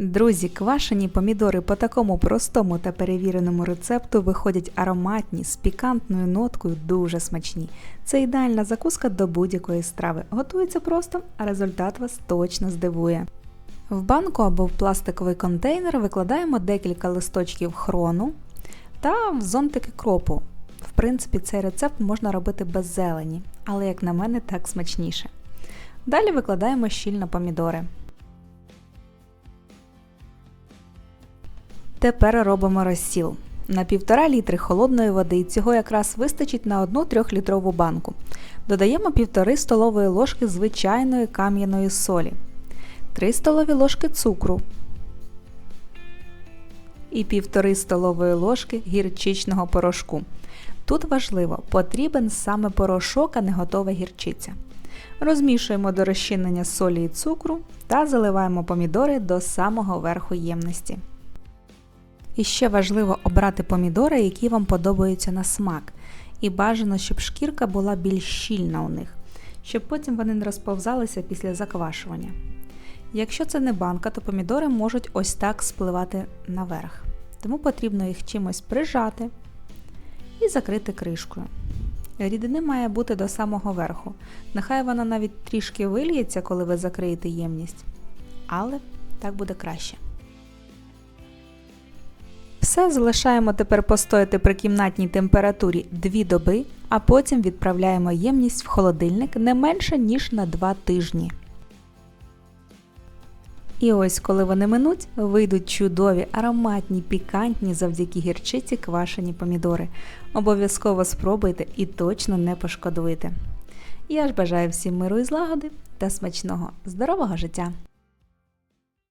Друзі, квашені помідори по такому простому та перевіреному рецепту виходять ароматні, з пікантною ноткою, дуже смачні. Це ідеальна закуска до будь-якої страви. Готується просто, а результат вас точно здивує. В банку або в пластиковий контейнер викладаємо декілька листочків хрону та в зонтики кропу. В принципі, цей рецепт можна робити без зелені, але, як на мене, так смачніше. Далі викладаємо щільно помідори. Тепер робимо розсіл. На 1,5 літри холодної води цього якраз вистачить на 1 3-літрову банку. Додаємо 1,5 столової ложки звичайної кам'яної солі, 3 столові ложки цукру і 1,5 столової ложки гірчичного порошку. Тут важливо, потрібен саме порошок, а не готова гірчиця. Розмішуємо до розчинення солі і цукру та заливаємо помідори до самого верху ємності. І ще важливо обрати помідори, які вам подобаються на смак. І бажано, щоб шкірка була більш щільна у них, щоб потім вони не розповзалися після заквашування. Якщо це не банка, то помідори можуть ось так спливати наверх. Тому потрібно їх чимось прижати і закрити кришкою. Рідини має бути до самого верху. Нехай вона навіть трішки вильється, коли ви закриєте ємність, але так буде краще. Все залишаємо тепер постояти при кімнатній температурі 2 доби, а потім відправляємо ємність в холодильник не менше, ніж на 2 тижні. І ось, коли вони минуть, вийдуть чудові, ароматні, пікантні завдяки гірчиці квашені помідори. Обов'язково спробуйте і точно не пошкодуєте. Я ж бажаю всім миру і злагоди та смачного, здорового життя!